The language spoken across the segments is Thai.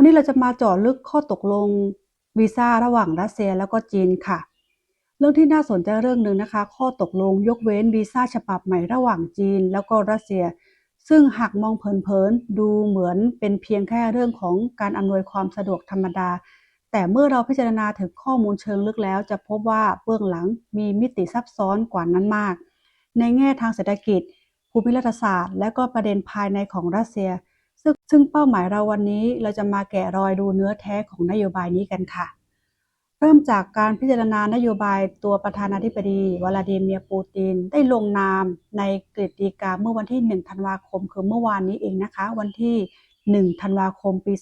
วันนี้เราจะมาเจาะลึกข้อตกลงวีซ่าระหว่างรัสเซียแล้วก็จีนค่ะ เรื่องที่น่าสนใจเรื่องหนึ่งนะคะ ข้อตกลงยกเว้นวีซ่าฉบับใหม่ระหว่างจีน แล้วก็รัสเซีย ซึ่งหากมองเผินๆดูเหมือนเป็นเพียงแค่เรื่องของการอำนวยความสะดวกธรรมดา แต่เมื่อเราพิจารณาถึงข้อมูลเชิงลึกแล้ว จะพบว่าเบื้องหลังมีมิติซับซ้อนกว่านั้นมาก ในแง่ทางเศรษฐกิจ ภูมิรัฐศาสตร์ และก็ประเด็นภายในของรัสเซีย ซึ่งซึ่งเป้าหมายเราวันนี้เราจะมาแกะรอยดูเนื้อแท้ของนโยบายนี้กันค่ะ เริ่มจากการพิจารณานโยบายตัวประธานาธิบดีวลาดิเมียร์ปูติน ได้ลงนามในกฤษฎีกาเมื่อวันที่ 1 ธันวาคม คือเมื่อวานนี้เองนะคะ วันที่ 1 ธันวาคมปี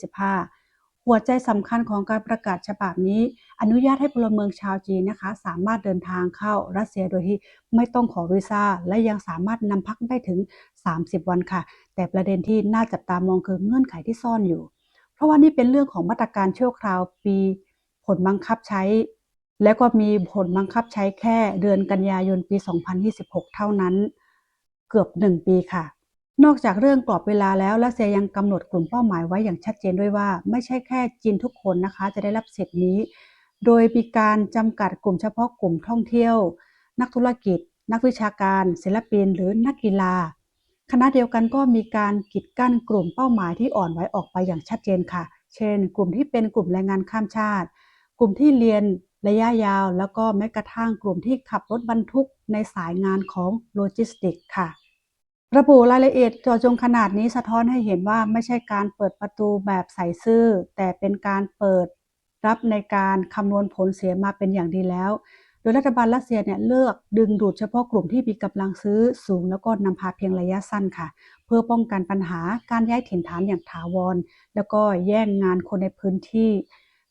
2025 หัวใจสำคัญของการประกาศฉบับนี้ อนุญาตให้พลเมืองชาวจีนนะคะ สามารถเดินทางเข้ารัสเซียโดยที่ไม่ต้องขอวีซ่า และยังสามารถนำพักได้ถึง 30 วันค่ะ แต่ประเด็นที่น่าจับตามองคือเงื่อนไขที่ซ่อนอยู่ เพราะว่านี่เป็นเรื่องของมาตรการชั่วคราวปีผลบังคับใช้ และก็มีผลบังคับใช้แค่เดือนกันยายนปี 2026 เท่านั้น เกือบ 1 ปีค่ะ นอกจากเรื่องกรอบเวลาแล้วรัสเซียยังกำหนดกลุ่มเป้าหมายไว้อย่างชัดเจนด้วยว่า ไม่ใช่แค่จีนทุกคนนะคะ จะได้รับสิทธินี้ โดยมีการจำกัดกลุ่มเฉพาะกลุ่มท่องเที่ยว นักธุรกิจ นักวิชาการ ศิลปิน หรือนักกีฬาคณะเดียวกันก็มีการกีดกั้นกลุ่มเป้าหมายที่อ่อนไหวออกไปอย่างชัดเจนค่ะ เช่น กลุ่มที่เป็นกลุ่มแรงงานข้ามชาติ กลุ่มที่เรียนระยะยาว แล้วก็แม้กระทั่งกลุ่มที่ขับรถบรรทุกในสายงานของโลจิสติกค่ะ ระบุรายละเอียดจาะจงขนาดนี้สะท้อนให้เห็นว่าไม่ใช่การเปิดประตูแบบใส่ซื่อ แต่เป็นการเปิดรับในการคำนวณผลเสียมาเป็นอย่างดีแล้ว โดยรัฐบาลรัสเซียเนี่ยเลือกดึงดูดเฉพาะกลุ่มที่มีกำลังซื้อสูงแล้วก็นำพาเพียงระยะสั้นค่ะ เพื่อป้องกันปัญหาการย้ายถิ่นฐานอย่างถาวร แล้วก็แย่งงานคนในพื้นที่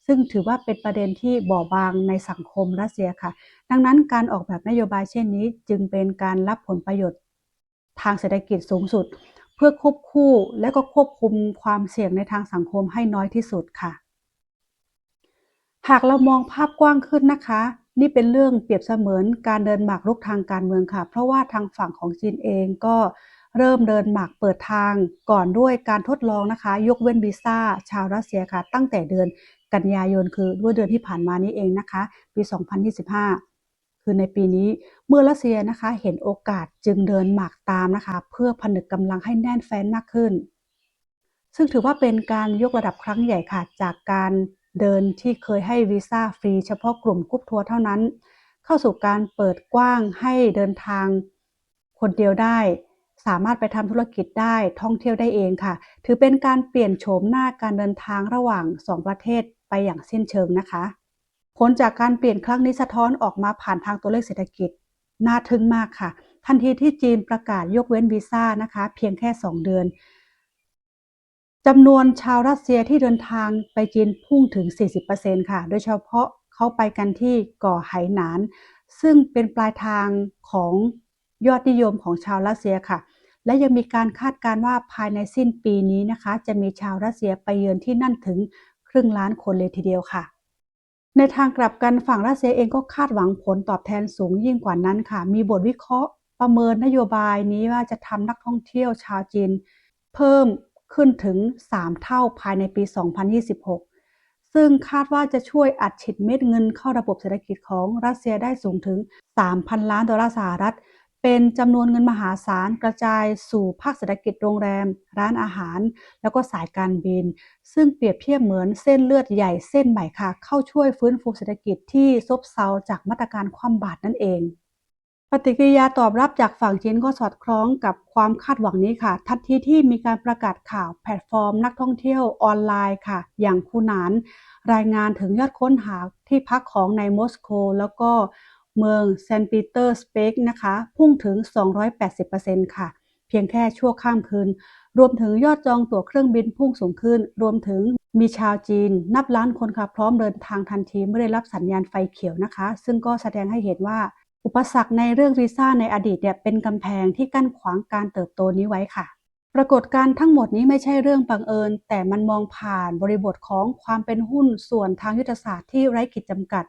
ซึ่งถือว่าเป็นประเด็นที่บอบบางในสังคมรัสเซียค่ะ ดังนั้นการออกแบบนโยบายเช่นนี้จึงเป็นการรับผลประโยชน์ ทางเศรษฐกิจสูงสุด เพื่อควบคู่และก็ควบคุมความเสี่ยงในทางสังคมให้น้อยที่สุดค่ะ หากเรามองภาพกว้างขึ้นนะคะ นี่เป็นเรื่องเปรียบเสมือนการเดินหมากรุกทางการเมืองค่ะ เพราะว่าทางฝั่งของจีนเองก็เริ่มเดินหมากเปิดทางก่อนด้วยการทดลองนะคะ ยกเว้นวีซ่าชาวรัสเซียค่ะ ตั้งแต่เดือนกันยายนคือด้วยเดือนที่ผ่านมานี้เองนะคะ ปี 2025 คือในปีนี้เมื่อรัสเซียนะคะเห็นโอกาสจึงเดินหมากตามนะคะ เพื่อผนึกกำลังให้แน่นแฟ้นมากขึ้น ซึ่งถือว่าเป็นการยกระดับครั้งใหญ่ค่ะจากการเดินที่เคยให้วีซ่าฟรีเฉพาะกลุ่มกรุ๊ปทัวร์เท่านั้น เข้าสู่การเปิดกว้างให้เดินทางคนเดียวได้ สามารถไปทำธุรกิจได้ท่องเที่ยวได้เองค่ะ ถือเป็นการเปลี่ยนโฉมหน้าการเดินทางระหว่าง 2 ประเทศไปอย่างสิ้นเชิงนะคะ ผลจากการเปลี่ยนครั้งนี้สะท้อนออกมาผ่านทางตัวเลขเศรษฐกิจ น่าทึ่งมากค่ะ ทันทีที่จีนประกาศยกเว้นวีซ่านะคะ เพียงแค่ 2 เดือนจำนวนชาวรัสเซียที่เดินทางไปจีนพุ่งถึง 40%ค่ะ โดยเฉพาะเขาไปกันที่ก่อไหหนาน ซึ่งเป็นปลายทางของยอดนิยมของชาวรัสเซียค่ะ และยังมีการคาดการณ์ว่าภายในสิ้นปีนี้นะคะ จะมีชาวรัสเซียไปเยือนที่นั่นถึงครึ่งล้านคนเลยทีเดียวค่ะ ในทางกลับกันฝั่งรัสเซียเองก็คาดหวังผลตอบแทนสูงยิ่งกว่านั้นค่ะ มีบทวิเคราะห์ประเมินนโยบายนี้ว่าจะทำนักท่องเที่ยวชาวจีน เพิ่มขึ้นถึง 3 เท่าภายในปี 2026 ซึ่งคาดว่าจะช่วยอัดฉีดเม็ดเงินเข้าระบบเศรษฐกิจของรัสเซียได้สูงถึง 3,000 ล้านดอลลาร์สหรัฐ เป็นจำนวนเงินมหาศาลกระจายสู่ภาคเศรษฐกิจโรงแรม ร้านอาหาร แล้วก็สายการบิน ซึ่งเปรียบเทียบเหมือนเส้นเลือดใหญ่เส้นใหม่ค่ะ เข้าช่วยฟื้นฟูเศรษฐกิจที่ซบเซาจากมาตรการคว่ำบาตรนั่นเองปฏิกิริยาตอบรับจากฝั่งจีนก็สอดคล้องกับความคาดหวังนี้ค่ะ ทันทีที่มีการประกาศข่าวแพลตฟอร์มนักท่องเที่ยวออนไลน์ค่ะ อย่างคูนาน รายงานถึงยอดค้นหาที่พักของในมอสโกแล้วก็ เมืองเซนต์ปีเตอร์สเปกนะคะ พุ่งถึง 280%ค่ะ เพียงแค่ชั่วข้ามคืน รวมถึงยอดจองตั๋วเครื่องบินพุ่งสูงขึ้น รวมถึงมีชาวจีน นับล้านคนค่ะพร้อมเดินทางทันที เมื่อได้รับสัญญาณไฟเขียวนะคะ ซึ่งก็แสดงให้เห็นว่า อุปสรรคในเรื่องวีซ่าในอดีตเนี่ยเป็นกำแพงที่กั้นขวางการเติบโตนี้ไว้ค่ะปรากฏการณ์ทั้งหมดนี้ไม่ใช่เรื่องบังเอิญ แต่มันมองผ่านบริบทของความเป็นหุ้นส่วนทางยุทธศาสตร์ที่ไร้ขีดจำกัด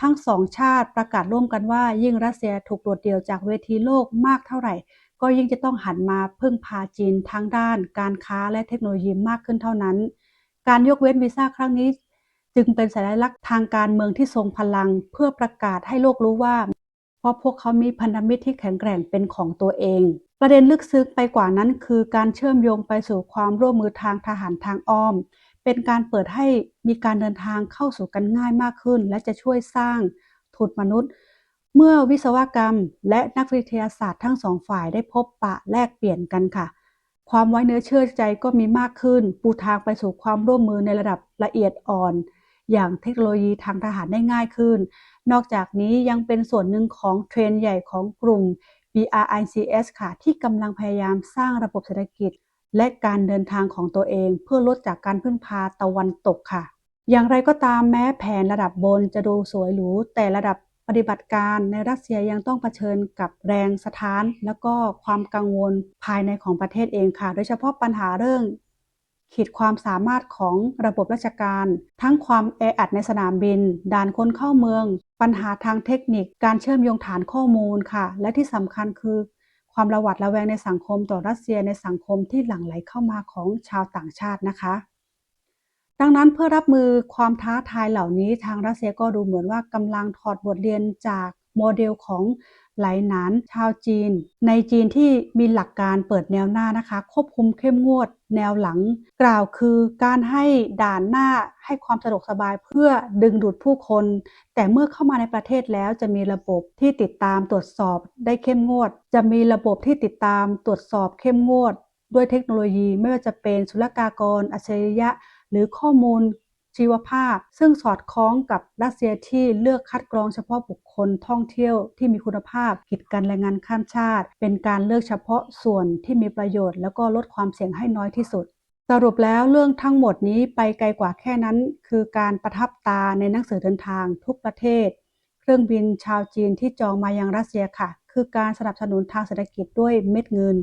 ทั้งสองชาติประกาศร่วมกันว่า ยิ่งรัสเซียถูกโดดเดี่ยวจากเวทีโลกมากเท่าไหร่ ก็ยิ่งจะต้องหันมาพึ่งพาจีนทั้งด้าน การค้าและเทคโนโลยีมากขึ้นเท่านั้น การยกเว้นวีซ่าครั้งนี้ จึงเป็นสัญลักษณ์ทางการเมืองที่ทรงพลัง เพื่อประกาศให้โลกรู้ว่าเพราะพวกเขามีพันธมิตรที่แข็งแกร่งเป็นของตัวเอง ประเด็นลึกซึ้งไปกว่านั้นคือการเชื่อมโยงไปสู่ความร่วมมือทางทหารทางอ้อม เป็นการเปิดให้มีการเดินทางเข้าสู่กันง่ายมากขึ้น และจะช่วยสร้างทุนมนุษย์ เมื่อวิศวกรรมและนักวิทยาศาสตร์ทั้งสองฝ่ายได้พบปะแลกเปลี่ยนกันค่ะ ความไว้เนื้อเชื่อใจก็มีมากขึ้น ปูทางไปสู่ความร่วมมือในระดับละเอียดอ่อน อย่างเทคโนโลยีทางทหารได้ง่ายขึ้น นอกจากนี้ยังเป็นส่วนหนึ่งของเทรนใหญ่ของกลุ่ม BRICS ค่ะ ที่กำลังพยายามสร้างระบบเศรษฐกิจ และการเดินทางของตัวเองเพื่อลดจากการพึ่งพาตะวันตกค่ะ อย่างไรก็ตามแม้แผนระดับบนจะดูสวยหรูแต่ระดับปฏิบัติการในรัสเซียยังต้องเผชิญกับแรงสะท้าน และก็ความกังวลภายในของประเทศเองค่ะ โดยเฉพาะปัญหาเรื่อง ขีดความสามารถของระบบราชการ ทั้งความแออัดในสนามบิน ด่านคนเข้าเมือง ปัญหาทางเทคนิค การเชื่อมโยงฐานข้อมูลค่ะ และที่สำคัญคือ ความระหวัดระแวงในสังคมต่อรัสเซียในสังคมที่หลั่งไหลเข้ามาของชาวต่างชาตินะคะ ดังนั้นเพื่อรับมือความท้าทายเหล่านี้ทางรัสเซียก็ดูเหมือนว่ากำลังถอดบทเรียนจากโมเดลของ ไหลหนานชาวจีน ในจีนที่มีหลักการเปิดแนวหน้านะคะ ควบคุมเข้มงวดแนวหลัง กล่าวคือการให้ด่านหน้าให้ความสะดวกสบายเพื่อดึงดูดผู้คน แต่เมื่อเข้ามาในประเทศแล้วจะมีระบบที่ติดตามตรวจสอบได้เข้มงวด จะมีระบบที่ติดตามตรวจสอบเข้มงวด ด้วยเทคโนโลยีไม่ว่าจะเป็นศุลกากร อัจฉริยะ หรือข้อมูล ชีวภาพ ซึ่งสอดคล้องกับรัสเซียที่เลือกคัดกรองเฉพาะบุคคลท่องเที่ยวที่มีคุณภาพกิจการแรงงานข้ามชาติ เป็นการเลือกเฉพาะส่วนที่มีประโยชน์ แล้วก็ลดความเสี่ยงให้น้อยที่สุด สรุปแล้วเรื่องทั้งหมดนี้ไปไกลกว่าแค่นั้น คือการประทับตาในหนังสือเดินทางทุกประเทศ เครื่องบินชาวจีนที่จองมายังรัสเซียค่ะ คือการสนับสนุนทางเศรษฐกิจด้วยเม็ดเงิน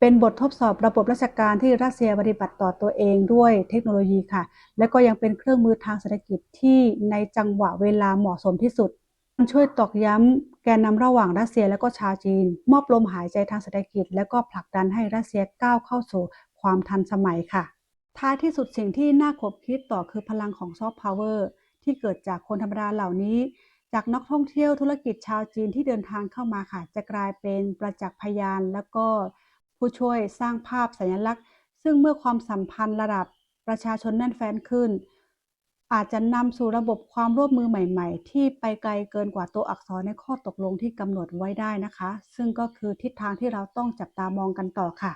เป็นบททดสอบระบบราชการที่รัสเซียปฏิบัติต่อตัวเองด้วยเทคโนโลยีค่ะ และก็ยังเป็นเครื่องมือทางเศรษฐกิจที่ในจังหวะเวลาเหมาะสมที่สุด มันช่วยตอกย้ำแกนนำระหว่างรัสเซียและก็ชาวจีน มอบลมหายใจทางเศรษฐกิจ และก็ผลักดันให้รัสเซียก้าวเข้าสู่ความทันสมัยค่ะ ท้ายที่สุดสิ่งที่น่าขบคิดต่อคือพลังของซอฟต์พาวเวอร์ที่เกิดจากคนธรรมดาเหล่านี้ จากนักท่องเที่ยวธุรกิจชาวจีนที่เดินทางเข้ามาค่ะ จะกลายเป็นประจักษ์พยานแล้วก็ ผู้ช่วยสร้างภาพสัญลักษณ์ ซึ่งเมื่อความสัมพันธ์ระดับประชาชนแน่นแฟ้นขึ้น อาจจะนำสู่ระบบความร่วมมือใหม่ๆ ที่ไปไกลเกินกว่าตัวอักษรในข้อตกลงที่กำหนดไว้ได้นะคะ ซึ่งก็คือทิศทางที่เราต้องจับตามองกันต่อค่ะ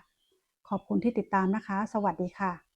ขอบคุณที่ติดตามนะคะ สวัสดีค่ะ